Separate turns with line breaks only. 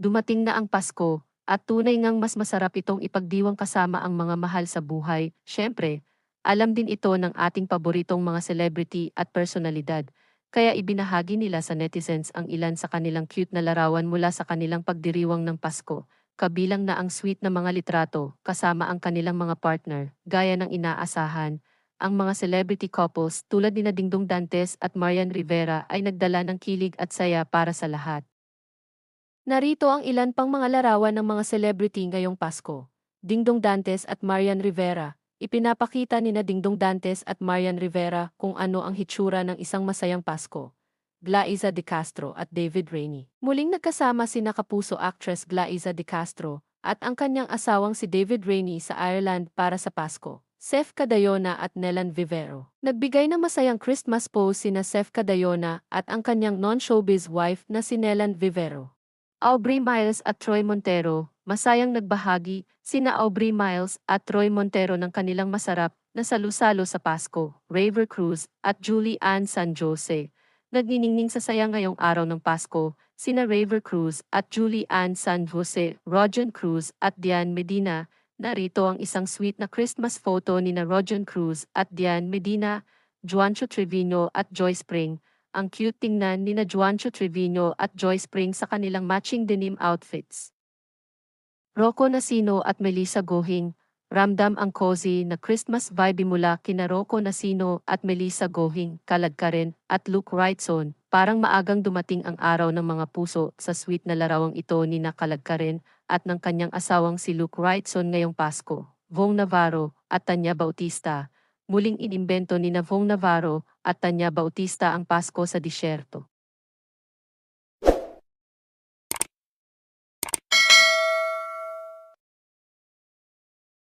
Dumating na ang Pasko, at tunay ngang mas masarap itong ipagdiwang kasama ang mga mahal sa buhay. Siyempre, alam din ito ng ating paboritong mga celebrity at personalidad, kaya ibinahagi nila sa netizens ang ilan sa kanilang cute na larawan mula sa kanilang pagdiriwang ng Pasko, kabilang na ang sweet na mga litrato kasama ang kanilang mga partner, gaya ng inaasahan. Ang mga celebrity couples tulad ni Dingdong Dantes at Marian Rivera ay nagdala ng kilig at saya para sa lahat. Narito ang ilan pang mga larawan ng mga celebrity ngayong Pasko. Dingdong Dantes at Marian Rivera. Ipinapakita ni na Dingdong Dantes at Marian Rivera kung ano ang hitsura ng isang masayang Pasko. Glaiza de Castro at David Rainey. Muling nagkasama si nakapuso actress Glaiza de Castro at ang kanyang asawang si David Rainey sa Ireland para sa Pasko. Sef Cadayona at Nelan Vivero. Nagbigay ng masayang Christmas pose sina Sef Cadayona at ang kanyang non-showbiz wife na si Nelan Vivero. Aubrey Miles at Troy Montero, masayang nagbahagi, sina Aubrey Miles at Troy Montero ng kanilang masarap na salusalo sa Pasko, Raver Cruz at Julie Ann San Jose. Nagniningning sa saya ngayong araw ng Pasko, sina Raver Cruz at Julie Ann San Jose, Rojan Cruz at Diane Medina. Narito ang isang sweet na Christmas photo ni na Rojan Cruz at Diane Medina, Juancho Trevino at Joy Spring. Ang cute tingnan ni na Juancho Trevino at Joy Spring sa kanilang matching denim outfits. Rocco Nasino at Melissa Gohing, ramdam ang cozy na Christmas vibe mula kina Rocco Nasino at Melissa Gohing, Kaladkaren at Luke Wrightson. Parang maagang dumating ang araw ng mga puso sa sweet na larawang ito ni na Kaladkaren at ng kanyang asawang si Luke Wrightson ngayong Pasko. Vong Navarro at Tanya Bautista, muling inimbento ni na Vong Navarro at Tanya Bautista ang Pasko sa disyerto.